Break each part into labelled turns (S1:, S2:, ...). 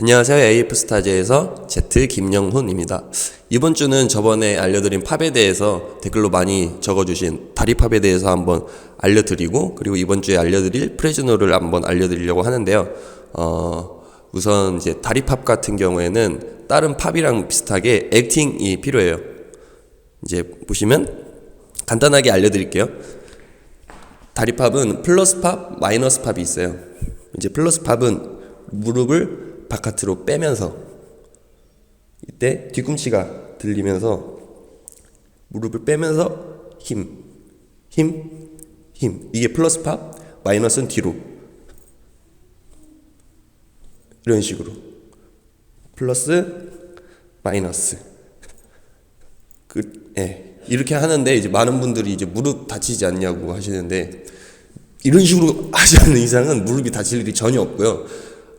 S1: 안녕하세요. AF스타즈에서 Z 김영훈입니다. 이번 주는 저번에 알려드린 팝에 대해서 댓글로 많이 적어주신 다리팝에 대해서 한번 알려드리고 그리고 이번 주에 알려드릴 프레즈노를 한번 알려드리려고 하는데요. 어, 우선 이제 다리팝 같은 경우에는 다른 팝이랑 비슷하게 액팅이 필요해요. 이제 보시면 간단하게 알려드릴게요. 다리팝은 플러스 팝, 마이너스 팝이 있어요. 이제 플러스 팝은 무릎을 바깥으로 빼면서 이때 뒤꿈치가 들리면서 무릎을 빼면서 힘, 힘, 힘. 이게 플러스 팝, 마이너스는 뒤로. 이런 식으로. 플러스, 마이너스. 그, 예. 이렇게 하는데 이제 많은 분들이 이제 무릎 다치지 않냐고 하시는데 이런 식으로 하지 않는 이상은 무릎이 다칠 일이 전혀 없고요.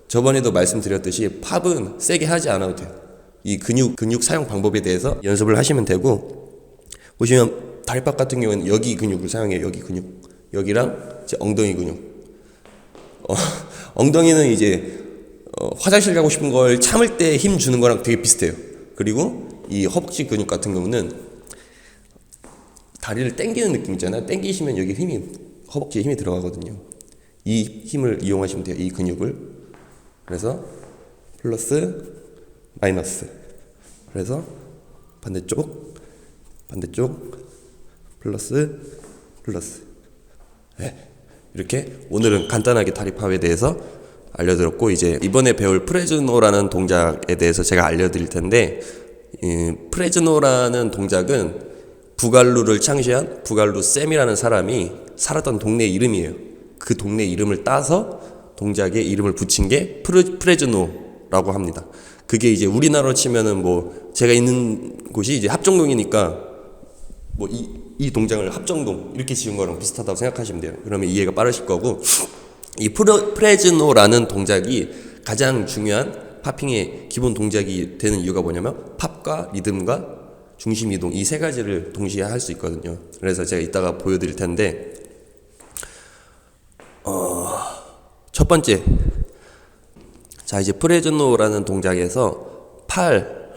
S1: 저번에도 말씀드렸듯이 팝은 세게 하지 않아도 돼요. 이 근육 근육 사용 방법에 대해서 연습을 하시면 되고 보시면 다리팝 같은 경우는 여기 근육을 사용해요. 여기 근육 여기랑 이제 엉덩이 근육. 어, 엉덩이는 이제 어, 화장실 가고 싶은 걸 참을 때 힘 주는 거랑 되게 비슷해요. 그리고 이 허벅지 근육 같은 경우는 다리를 당기는 느낌 있잖아요. 당기시면 여기 힘이 허벅지에 힘이 들어가거든요. 이 힘을 이용하시면 돼요. 이 근육을. 그래서 플러스 마이너스. 그래서 반대쪽 반대쪽 플러스 플러스. 네. 이렇게 오늘은 간단하게 다리팝에 대해서 알려드렸고 이제 이번에 배울 프레즈노라는 동작에 대해서 제가 알려드릴 텐데 이 프레즈노라는 동작은 부갈루를 창시한 부갈루 쌤이라는 사람이 살았던 동네 이름이에요. 그 동네 이름을 따서 동작에 이름을 붙인 게 프레, 프레즈노라고 합니다. 그게 이제 우리나라로 치면은 뭐 제가 있는 곳이 이제 합정동이니까 뭐이 이 동작을 합정동 이렇게 지은 거랑 비슷하다고 생각하시면 돼요. 그러면 이해가 빠르실 거고 이 프레, 프레즈노라는 동작이 가장 중요한 팝핑의 기본 동작이 되는 이유가 뭐냐면 팝과 리듬과 중심 이동 이 세 가지를 동시에 할 수 있거든요. 그래서 제가 이따가 보여드릴 텐데 첫 번째 자 이제 프레즈노라는 동작에서 팔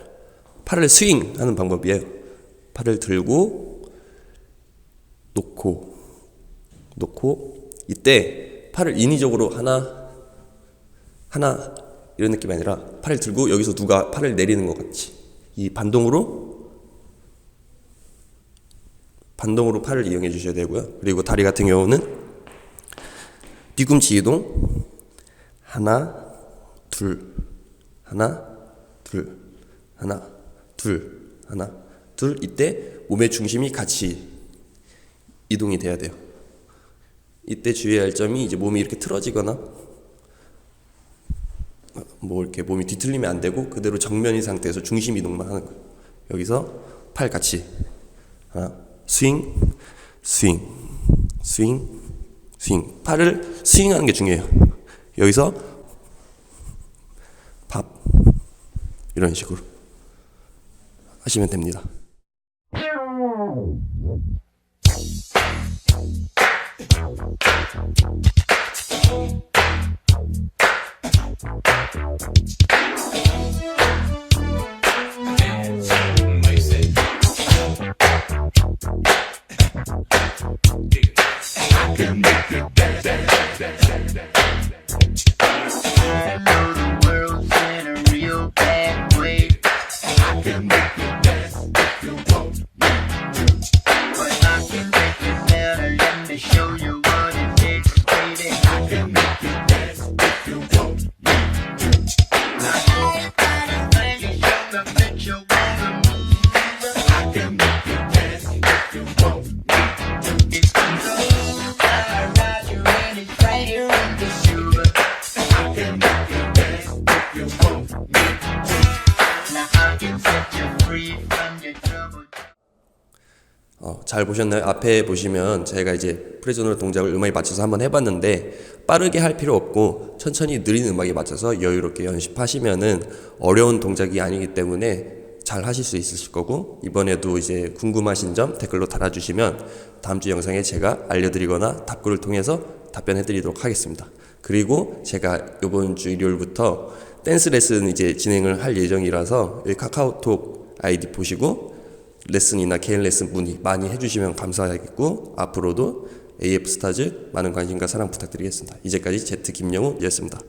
S1: 팔을 스윙하는 방법이에요. 팔을 들고 놓고 놓고 이때 팔을 인위적으로 하나 하나 이런 느낌이 아니라 팔을 들고 여기서 누가 팔을 내리는 것 같이 이 반동으로 반동으로 팔을 이용해 주셔야 되고요. 그리고 다리 같은 경우는 뒤꿈치 이동. 하나 둘. 하나 둘. 하나 둘. 하나 둘. 이때 몸의 중심이 같이 이동이 돼야 돼요. 이때 주의해야 할 점이 이제 몸이 이렇게 틀어지거나 뭐 이렇게 몸이 뒤틀리면 안 되고 그대로 정면인 상태에서 중심 이동만 하는 거예요. 여기서 팔 같이. 하나 스윙 스윙 스윙 스윙 팔을 스윙하는 게 중요해요. 여기서 밥 이런 식으로 하시면 됩니다.
S2: can make dance. I know the world's in a real bad way. I can make
S1: 어, 잘 보셨나요? 앞에 보시면 제가 이제 프레즈노 동작을 음악에 맞춰서 한번 해봤는데 빠르게 할 필요 없고 천천히 느린 음악에 맞춰서 여유롭게 연습하시면은 어려운 동작이 아니기 때문에 잘 하실 수 있으실 거고 이번에도 이제 궁금하신 점 댓글로 달아주시면 다음 주 영상에 제가 알려드리거나 답글을 통해서 답변해드리도록 하겠습니다. 그리고 제가 이번 주 일요일부터 댄스 레슨 이제 진행을 할 예정이라서 카카오톡 아이디 보시고 레슨이나 개인 레슨 문의 많이 해주시면 감사하겠고 앞으로도 AF 스타즈 많은 관심과 사랑 부탁드리겠습니다. 이제까지 제트 김영우였습니다.